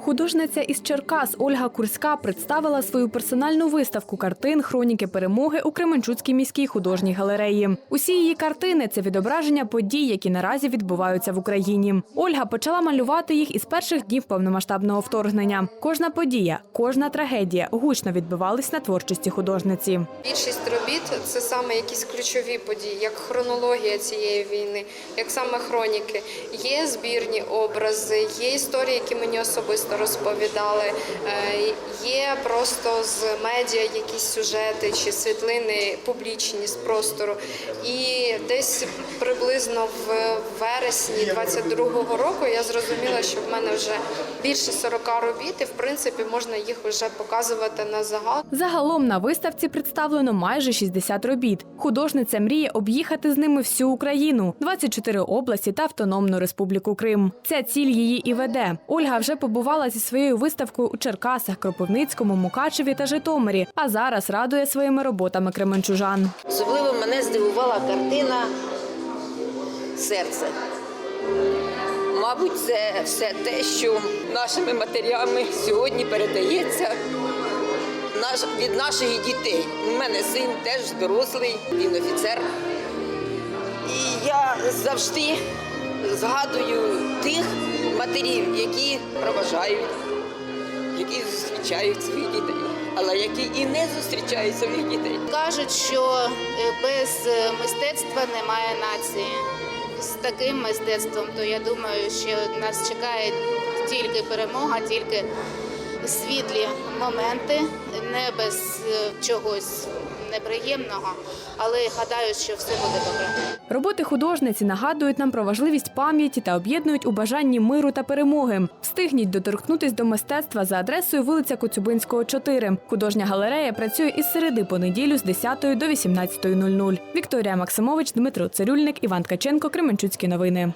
Художниця із Черкас Ольга Курська представила свою персональну виставку картин Хроніки перемоги у Кременчуцькій міській художній галереї. Усі її картини це відображення подій, які наразі відбуваються в Україні. Ольга почала малювати їх із перших днів повномасштабного вторгнення. Кожна подія, кожна трагедія гучно відбивались на творчості художниці. Більшість робіт це саме якісь ключові події, як хронологія цієї війни, як саме хроніки. Є збірні образи, є історії, які мені особисто розповідали. е, Є просто з медіа якісь сюжети чи світлини публічні з простору. І десь приблизно в вересні 22-го року я зрозуміла, що в мене вже більше 40 робіт, і в принципі можна їх вже показувати на загал. Загалом на виставці представлено майже 60 робіт. Художниця мріє об'їхати з ними всю Україну, 24 області та Автономну Республіку Крим. Ця ціль її і веде. Ольга вже побувала зі своєю виставкою у Черкасах, Кропивницькому, Мукачеві та Житомирі, а зараз радує своїми роботами кременчужан. Особливо мене здивувала картина серце. Мабуть, це все те, що нашими матерями сьогодні передається від наших дітей. У мене син теж дорослий, він офіцер. І я завжди згадую тих матерів, які проважають, які зустрічають своїх дітей, але які і не зустрічають своїх дітей. Кажуть, що е, без е, мистецтва немає нації. З таким мистецтвом, то я думаю, що нас чекає тільки перемога, тільки світлі моменти, не без е, чогось неприємного, але гадаю, що все буде добре. Роботи художниці нагадують нам про важливість пам'яті та об'єднують у бажанні миру та перемоги. Встигніть доторкнутись до мистецтва за адресою вулиця Коцюбинського, 4. Художня галерея працює із середи по неділю з 10 до 18.00. Вікторія Максимович, Дмитро Цирюльник, Іван Ткаченко, Кременчуцькі новини.